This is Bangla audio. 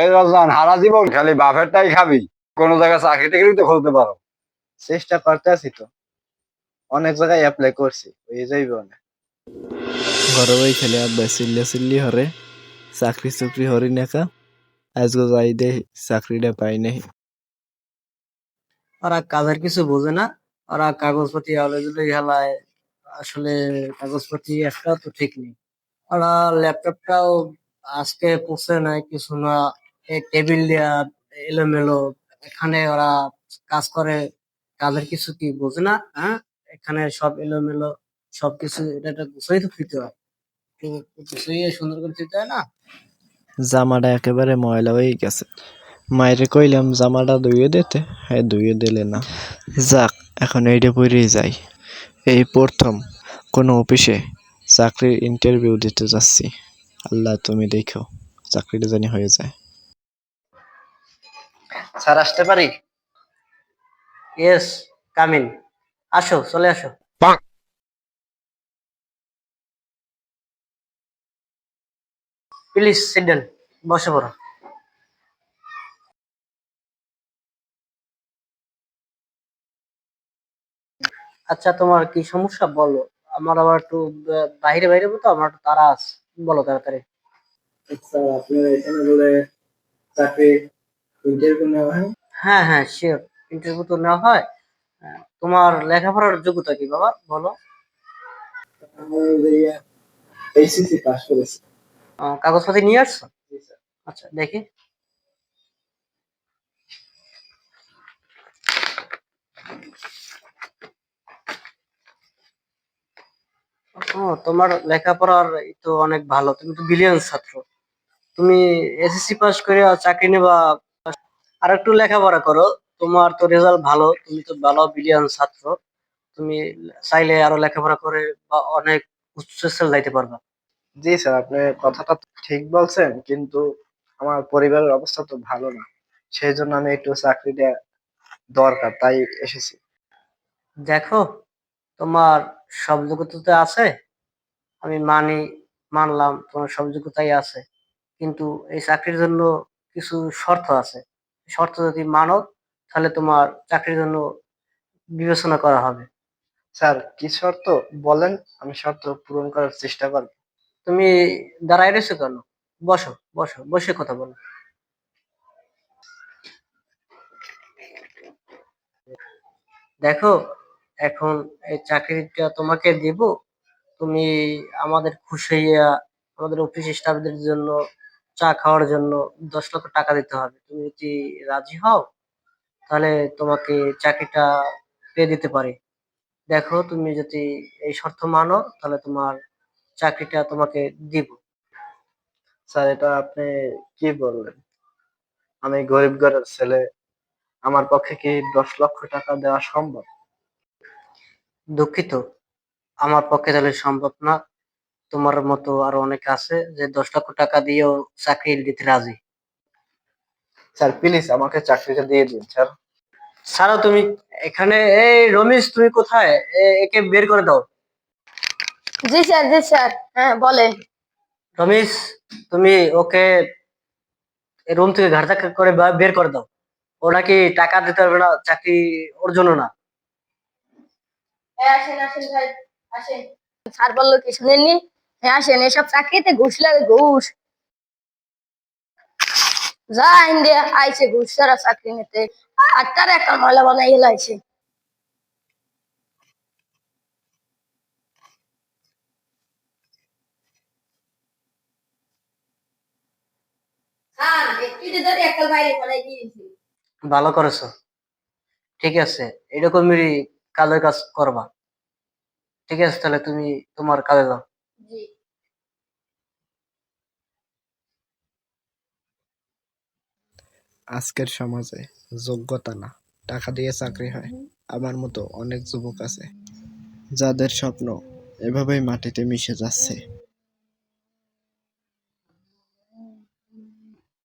এই রজন হারা জীবন খালি বাপেরটাই খাবি। কোন জায়গায় চাকরি টাকরি তো খুলতে পারো। চেষ্টা করতে আছি তো। অনেক জায়গায় অ্যাপ্লাই করছি হয়ে যাইবে অনেক। ঘরে বই খেলে আব্বা চিল্লা চিল্লি হরে চাকরি চুকরি হরি নাকা আজকে যাই দে চাকরিটা পাই নাই। ওরা কাজের কিছু বোঝে না ওরা কাগজপত্র আলো দিলে হেলায়। আসলে কাগজপত্র একটা তো ঠিক নেই। ওরা ল্যাপটপটাও আজকে পৌঁছে নাই, কিছু না। এই টেবিল দেয়া এলোমেলো, এখানে ওরা কাজ করে কাজের কিছু কি বোঝে না হ্যাঁ? এখানে সব এলোমেলো, সবকিছু এটা একটা গুছাই তো দিতে হয়। গুছাইয়ে সুন্দর করে দিতে হয় না। জামাটা একেবারে ময়লা হয়ে গেছে। মায়েরে কইলাম, জামাটা ধুয়ে দিতে হ্যাঁ ধুয়ে দিলে না। যাক, এখন এইটা পরেই যাই। এই প্রথম কোনো অফিসে চাকরির ইন্টারভিউ দিতে যাচ্ছি। আল্লাহ তুমি দেখো চাকরিটা জানি হয়ে যায়। স্যার আসতে পারি? ইয়েস কামিন আসো চলে আসো। প্লিজ সিট ডাউন বসে পড়ো। আচ্ছা তোমার কি সমস্যা? বলো। আমার আবার একটু বাইরে বাইরে তো আমার একটু তাড়া আছে। বলো তাড়াতাড়ি। আচ্ছা আপনার এখানে বলে চাকরি ইন্টারভিউ নেওয়া হয়? হ্যাঁ হ্যাঁ শিওর ইন্টারভিউ তো নেওয়া হয়। তোমার লেখাপড়ার যোগ্যতা কি বাবা? বলো। এইচএসসি পাস করেছি। কাগজপাতি নিয়ে আসছো? আচ্ছা দেখি। ও তোমার লেখাপড়ার এই তো অনেক ভালো। তুমি তো বিলিয়ন ছাত্র। তুমি এসএসসি পাস করে চাকরি নেবা। আর একটু লেখাপড়া করো। তোমার তো রেজাল্ট ভালো তুমি তো ভালো বিলিয়ন ছাত্র। তুমি চাইলে আরও লেখাপড়া করে বা অনেক উচ্চস্থলে যাইতে পারবা। জি স্যার আপনি কথাটা ঠিক বলছেন কিন্তু আমার পরিবারের অবস্থা তো ভালো না। সেই জন্য আমি একটু চাকরিটা দরকার তাই এসেছি। দেখো তোমার সব যোগ্যতা আছে। আমি মানি মানলাম তোমার সব যোগ্যতাই আছে। কিন্তু এই চাকরির জন্য কিছু শর্ত আছে। শর্ত যদি মানো তাহলে তোমার চাকরির জন্য বিবেচনা করা হবে। স্যার কি শর্ত? বলেন আমি শর্ত পূরণ করার চেষ্টা করব। তুমি দাঁড়ায় রয়েছো কেন? বসো বসো বসে কথা বলো। দেখো এখন এই চাকরিটা তোমাকে দেব তুমি আমাদের খুশি আমাদের অফিস স্টাফদের জন্য চা খাওয়ার জন্য দশ লক্ষ টাকা দিতে হবে। তুমি যদি রাজি হও, তাহলে তোমাকে চাকরিটা পেয়ে দিতে পারি। দেখো, তুমি যদি এই শর্ত মানো, তাহলে তোমার চাকরিটা তোমাকে দিব। স্যার, এটা আপনি কি বললেন? আমি গরিব ঘরের ছেলে, আমার পক্ষে কি দশ লক্ষ টাকা দেওয়া সম্ভব? দুঃখিত। আমার পক্ষে তাহলে সম্ভব না। তোমার মতো আরও অনেক আছে যে দশ লক্ষ টাকা দিয়েও চাকরি দিতে রাজি। স্যার প্লিজ আমাকে চাকরিটা দিয়ে দিন স্যার। ছাড়াও তুমি এখানে এই রমেশ তুমি কোথায়? এ- একে বের করে দাও। জি স্যার জি স্যার। হ্যাঁ বলেন। রমেশ তুমি ওকে রুম থেকে ঘাট ধাক্কা করে বা- বের করে দাও। ও নাকি টাকা দিতে পারবে না চাকরি ওর জন্য না। হ্যাঁ আসেন আসেন ভাই। শুনেননি? হ্যাঁ আসেন, এসব চাকরিতে ঘুষ লাগে, ঘুষ। যা ইন্ডিয়া আইছে, ঘুষ চাকরি নিতে। আর তার একটা ময়লা বানাই ভালো করেছ। ঠিক আছে। এরকমই কাজের কাজ করবা। ঠিক আছে তাহলে তুমি তোমার কাজে যাও। জি। আজকের সমাজে যোগ্যতা না টাকা দিয়ে চাকরি হয়। আমার মতো অনেক যুবক আছে যাদের স্বপ্ন এভাবেই মাটিতে মিশে যাচ্ছে।